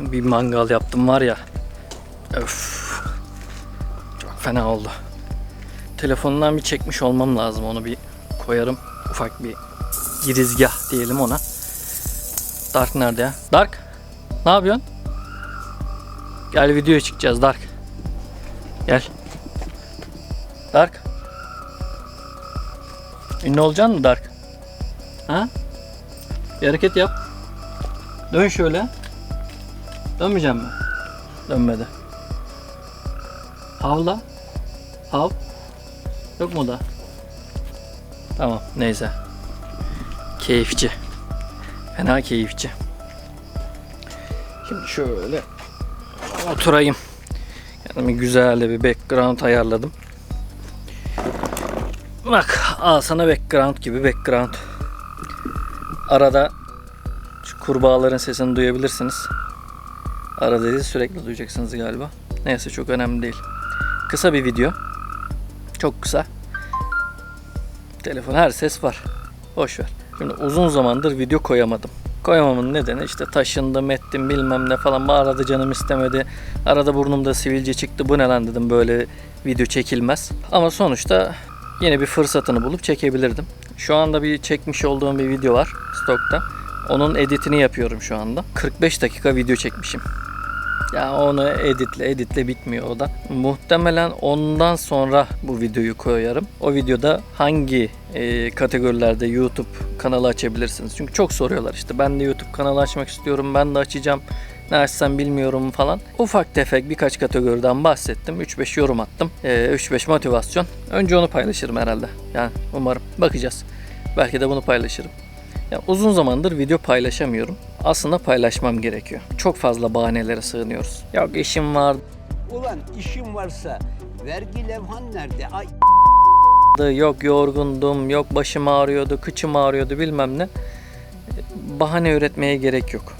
Bir mangal yaptım var ya. Öf. Çok fena oldu. Telefonundan bir çekmiş olmam lazım. Onu bir koyarım. Ufak bir girizgah diyelim ona. Dark nerede ya? Dark? Ne yapıyorsun? Gel videoya çıkacağız Dark. Gel. Dark. Ünlü olacaksın mı Dark? Ha? Bir hareket yap. Dön şöyle. Dönmeyeceğim mi? Dönmedi. Havla. Hav. Yok mu da? Tamam neyse. Keyifçi. Fena keyifçi. Şimdi şöyle oturayım. Kendime güzel bir background ayarladım. Bak al sana background gibi background. Arada şu kurbağaların sesini duyabilirsiniz. Arada değil sürekli duyacaksınız galiba. Neyse çok önemli değil. Kısa bir video. Çok kısa. Telefon her ses var. Boş ver. Şimdi uzun zamandır video koyamadım. Koyamamın nedeni işte taşındım ettim bilmem ne falan. Arada canım istemedi. Arada burnumda sivilce çıktı. Bu ne lan dedim böyle video çekilmez. Ama sonuçta yine bir fırsatını bulup çekebilirdim. Şu anda bir çekmiş olduğum bir video var stokta. Onun editini yapıyorum şu anda. 45 dakika video çekmişim. Ya onu editle editle bitmiyor o da. Muhtemelen ondan sonra bu videoyu koyarım. O videoda hangi e, kategorilerde YouTube kanalı açabilirsiniz? Çünkü çok soruyorlar işte ben de YouTube kanalı açmak istiyorum ben de açacağım. Ne açsam bilmiyorum falan. Ufak tefek birkaç kategoriden bahsettim. 3-5 yorum attım. E, 3-5 motivasyon. Önce onu paylaşırım herhalde. Yani umarım. Bakacağız. Belki de bunu paylaşırım. Ya uzun zamandır video paylaşamıyorum. Aslında paylaşmam gerekiyor. Çok fazla bahanelere sığınıyoruz. Yok işim var, Ulan işim varsa vergi levhan nerede? Ay yok yorgundum, yok başım ağrıyordu, kıçım ağrıyordu bilmem ne. Bahane üretmeye gerek yok.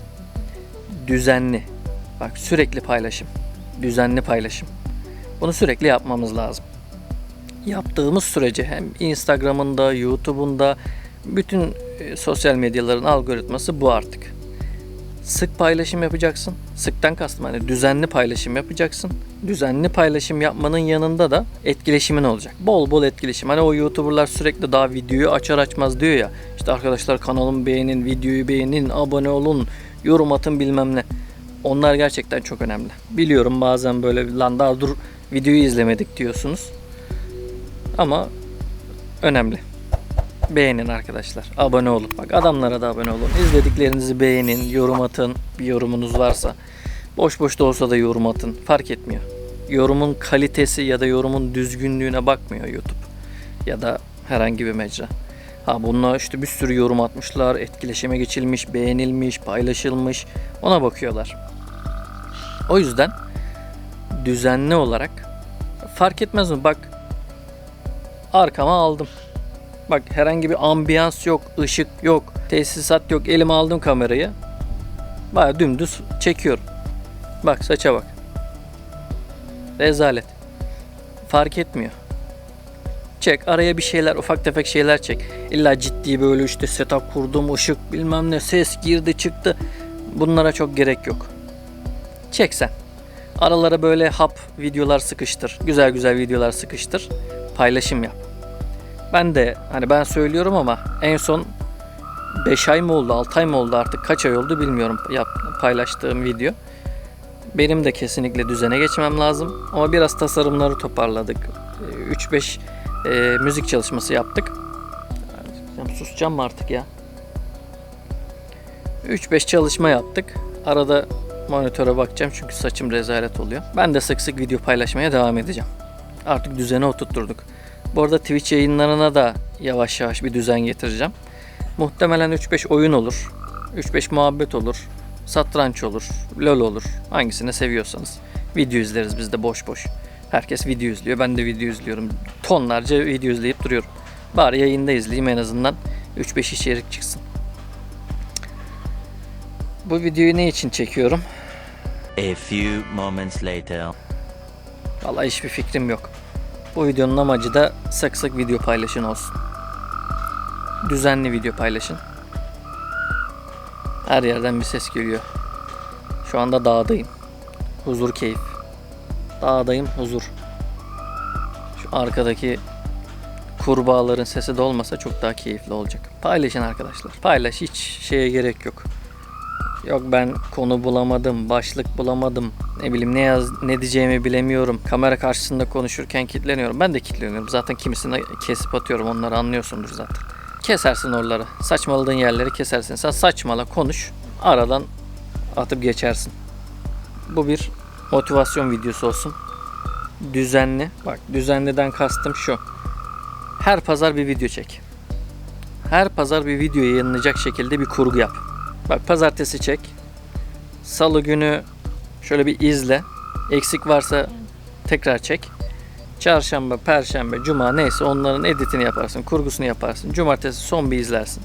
Düzenli. Bak sürekli paylaşım. Düzenli paylaşım. Bunu sürekli yapmamız lazım. Yaptığımız sürece hem Instagram'ında, YouTube'unda bütün e, sosyal medyaların algoritması bu artık. Sık paylaşım yapacaksın. Sıktan kastım hani düzenli paylaşım yapacaksın. Düzenli paylaşım yapmanın yanında da etkileşimin olacak. Bol bol etkileşim. Hani o YouTuber'lar sürekli daha videoyu açar açmaz diyor ya. İşte arkadaşlar kanalımı beğenin, videoyu beğenin, abone olun, yorum atın bilmem ne. Onlar gerçekten çok önemli. Biliyorum bazen böyle lan daha dur videoyu izlemedik diyorsunuz. Ama önemli. Beğenin arkadaşlar. Abone olun. Bak adamlara da abone olun. İzlediklerinizi beğenin, yorum atın. Bir yorumunuz varsa. Boş boş da olsa da yorum atın. Fark etmiyor. Yorumun kalitesi ya da yorumun düzgünlüğüne bakmıyor YouTube. Ya da herhangi bir mecra. Ha bununla işte bir sürü yorum atmışlar. Etkileşime geçilmiş, beğenilmiş, paylaşılmış. Ona bakıyorlar. O yüzden düzenli olarak fark etmez mi? Bak arkama aldım. Bak herhangi bir ambiyans yok, ışık yok, tesisat yok. Elime aldım kamerayı. Baya dümdüz çekiyorum. Bak saça bak. Rezalet. Fark etmiyor. Çek araya bir şeyler ufak tefek şeyler çek. İlla ciddi böyle işte setup kurdum, ışık bilmem ne ses girdi çıktı. Bunlara çok gerek yok. Çek sen. Aralara böyle hap videolar sıkıştır. Güzel güzel videolar sıkıştır. Paylaşım yap. Ben de hani ben söylüyorum ama en son 5 ay mı oldu 6 ay mı oldu artık kaç ay oldu bilmiyorum yap, paylaştığım video. Benim de kesinlikle düzene geçmem lazım ama biraz tasarımları toparladık. 3-5 e, müzik çalışması yaptık. Ya Susacağım mı artık ya? 3-5 çalışma yaptık. Arada monitöre bakacağım çünkü saçım rezalet oluyor. Ben de sık sık video paylaşmaya devam edeceğim. Artık düzene oturtturduk. Bu arada Twitch yayınlarına da yavaş yavaş bir düzen getireceğim. Muhtemelen 3-5 oyun olur. 3-5 muhabbet olur. Satranç olur. LoL olur. Hangisini seviyorsanız. Video izleriz biz de boş boş. Herkes video izliyor. Ben de video izliyorum. Tonlarca video izleyip duruyorum. Bari yayında izleyeyim en azından. 3-5 içerik çıksın. Bu videoyu ne için çekiyorum? A few moments later. Vallahi hiçbir fikrim yok. Bu videonun amacı da sık sık video paylaşın olsun. Düzenli video paylaşın. Her yerden bir ses geliyor. Şu anda dağdayım. Huzur keyif. Dağdayım huzur. Şu arkadaki kurbağaların sesi de olmasa çok daha keyifli olacak. Paylaşın arkadaşlar. Paylaş hiç şeye gerek yok. Yok ben konu bulamadım, başlık bulamadım. Ne bileyim ne yaz ne diyeceğimi bilemiyorum. Kamera karşısında konuşurken kitleniyorum. Ben de kitleniyorum. Zaten kimisini kesip atıyorum. Onları anlıyorsundur zaten. Kesersin oraları. Saçmaladığın yerleri kesersin. Sen saçmala konuş. Aradan atıp geçersin. Bu bir motivasyon videosu olsun. Düzenli. Bak düzenliden kastım şu. Her pazar bir video çek. Her pazar bir video yayınlayacak şekilde bir kurgu yap. Bak pazartesi çek. Salı günü şöyle bir izle. Eksik varsa tekrar çek. Çarşamba, perşembe, cuma neyse onların editini yaparsın, kurgusunu yaparsın. Cumartesi son bir izlersin.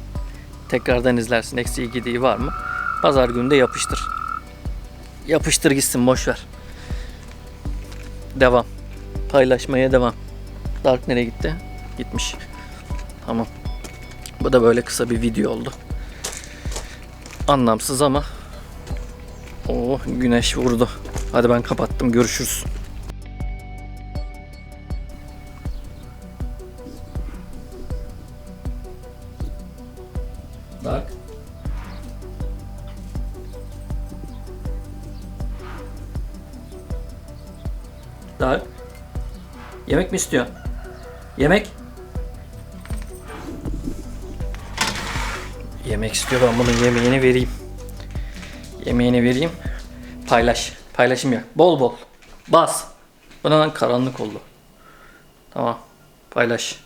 Tekrardan izlersin. Eksiği gidiği var mı? Pazar günü de yapıştır. Yapıştır gitsin boş ver. Devam. Paylaşmaya devam. Dark nereye gitti? Gitmiş. Tamam. Bu da böyle kısa bir video oldu. Anlamsız ama Oh güneş vurdu. Hadi ben kapattım. Görüşürüz. Dark. Dark. Yemek mi istiyorsun? Yemek? Yemek istiyor ben bunun yemeğini vereyim. Yemeğini vereyim. Paylaş. Paylaşım yap. Bol bol. Bas. Bana lan karanlık oldu. Tamam. Paylaş.